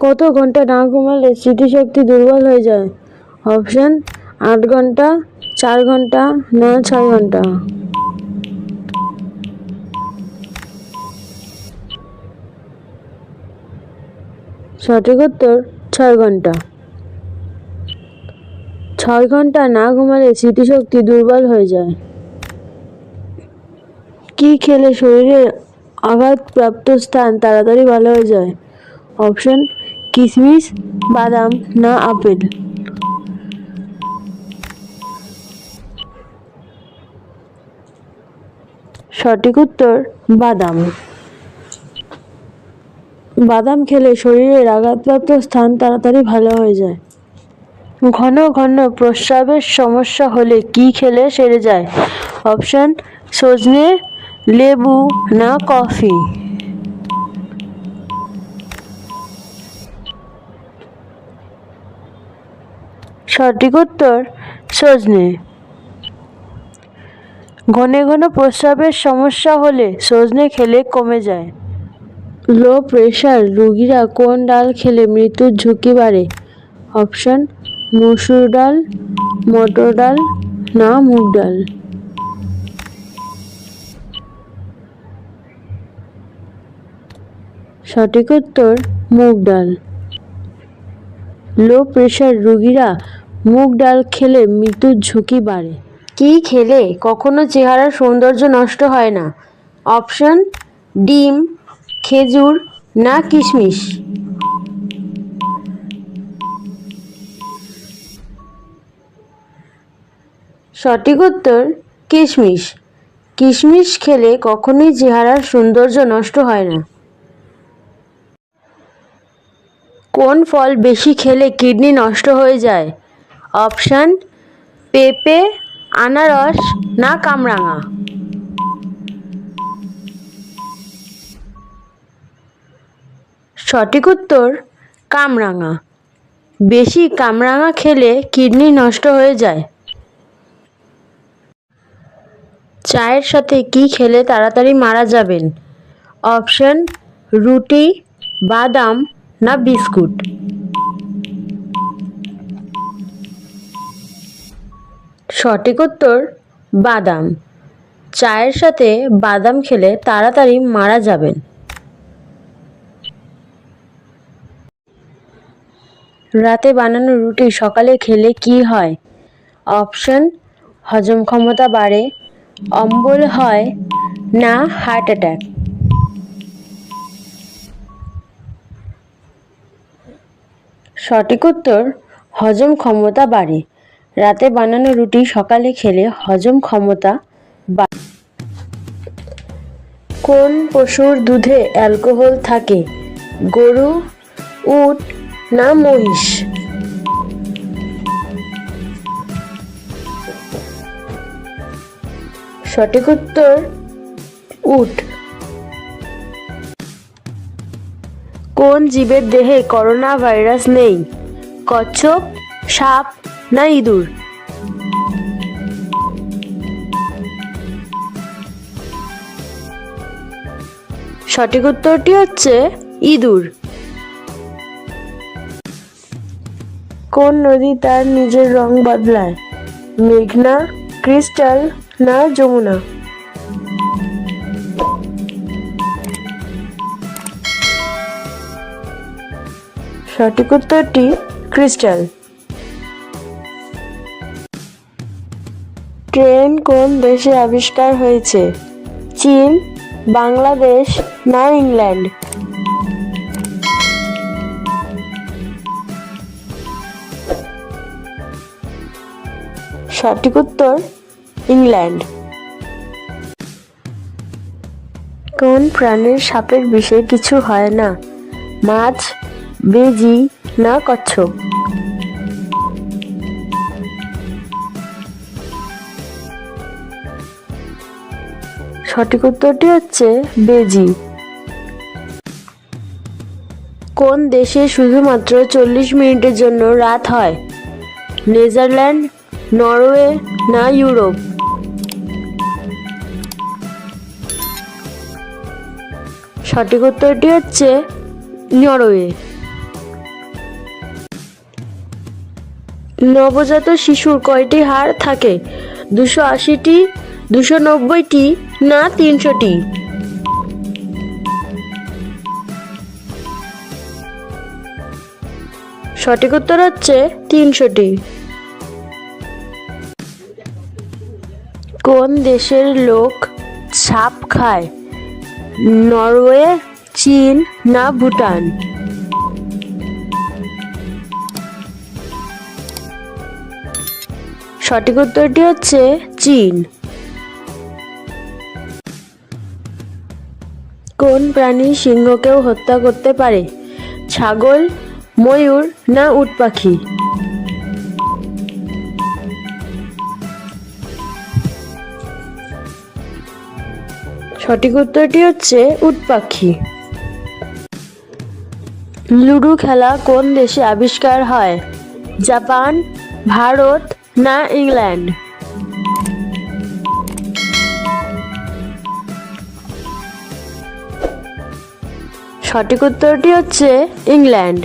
কত ঘণ্টা না ঘুমালে স্মৃতিশক্তি দুর্বল হয়ে যায়? অপশন, আট ঘণ্টা, চার ঘণ্টা, না ছয় ঘণ্টা। সঠিক উত্তর, ছয় ঘণ্টা। ছয় ঘণ্টা না ঘুমালে স্মৃতিশক্তি দুর্বল হয়ে যায়। কি খেলে শরীরের আঘাতপ্রাপ্ত স্থান তাড়াতাড়ি ভালো হয়ে যায়? অপশন কিশমিশ বাদাম না আপেল? সঠিক উত্তর, বাদাম। বাদাম খেলে শরীরের আঘাতপ্রাপ্ত স্থান তাড়াতাড়ি ভালো হয়ে যায়। ঘন ঘন প্রস্রাবের সমস্যা হলে কি খেলে সেরে যায়? অপশন, সজনে, লেবু না কফি। সঠিক উত্তর সজনে। ঘনে ঘন প্রস্রাবের সমস্যা হলে সজনে খেলে কমে যায়। লো প্রেশার রুগীরা কোন ডাল খেলে মৃত্যুর ঝুঁকি বাড়ে? অপশন, মসুর ডাল, মটর ডাল না মুগ ডাল। সঠিক উত্তর মুগ ডাল। লো প্রেশার রোগীরা মুগ ডাল খেলে মৃত্যুর ঝুঁকি বাড়ে। কি খেলে? কখনো চেহারার সৌন্দর্য নষ্ট হয় না। অপশন, ডিম, খেজুর না কিশমিশ। সঠিক উত্তর, কিশমিশ। কিশমিশ খেলে কখনোই চেহারার সৌন্দর্য নষ্ট হয় না। কোন ফল বেশি খেলে কিডনি নষ্ট হয়ে যায়? অপশান, পেঁপে, আনারস না কামরাঙা? সঠিক উত্তর, কামরাঙা। বেশি কামরাঙা খেলে কিডনি নষ্ট হয়ে যায়। চায়ের সাথে কি খেলে তাড়াতাড়ি মারা যাবেন? অপশন, রুটি, বাদাম না বিস্কুট? সঠিক উত্তর, বাদাম। চায়ের সাথে বাদাম খেলে তাড়াতাড়ি মারা যাবেন। রাতে বানানো রুটি সকালে খেলে কি হয়? অপশন, হজম ক্ষমতা বাড়ে, অম্বল হয়, না হার্ট অ্যাটাক। সঠিক উত্তর, হজম ক্ষমতা বাড়ে। রাতে বানানো রুটি সকালে খেলে হজম ক্ষমতা বাড়ে কোন পশুর দুধে অ্যালকোহল থাকে? গরু, উট না মহিষ? সঠিক উত্তর, উট। কোন জীবের দেহে করোনা ভাইরাস নেই? কচ্ছপ, সাপ না ইঁদুর? সঠিক উত্তরটি হচ্ছে ইঁদুর। কোন নদী তার নিজের রং বদলায়? মেঘনা, ক্রিস্টাল না যমুনা? সঠিক উত্তরটি ক্রিস্টাল। ট্রেন কোন দেশে আবিষ্কার হয়েছে? চীন, বাংলাদেশ, না ইংল্যান্ড? সঠিক উত্তর, ইংল্যান্ড। কোন প্রাণীর সাপের বিষে কিছু হয় না? মাছ বেজি না কচ্ছপ? সঠিক উত্তরটি হচ্ছে বেজি। কোন দেশে শুধুমাত্র চল্লিশ মিনিটের জন্য রাত হয়? নেদারল্যান্ড, নরওয়ে না ইউরোপ? সঠিক উত্তরটি হচ্ছে নরওয়ে। নবজাত শিশুর কয়টি হাড় থাকে? দুশো আশিটি, দুশো নব্বইটি না তিনশোটি? সঠিক উত্তর হচ্ছে তিনশোটি। কোন দেশের লোক সাপ খায়? নরওয়ে, চীন না ভুটান? সঠিক উত্তরটি হচ্ছে চীন। কোন প্রাণী সিংহকেও হত্যা করতে পারে? ছাগল, ময়ূর না উট পাখি? সঠিক উত্তরটি হচ্ছে উট পাখি। লুডো খেলা কোন দেশে আবিষ্কার হয়? জাপান, ভারত না ইংল্যান্ড। সঠিক উত্তরটি হচ্ছে ইংল্যান্ড।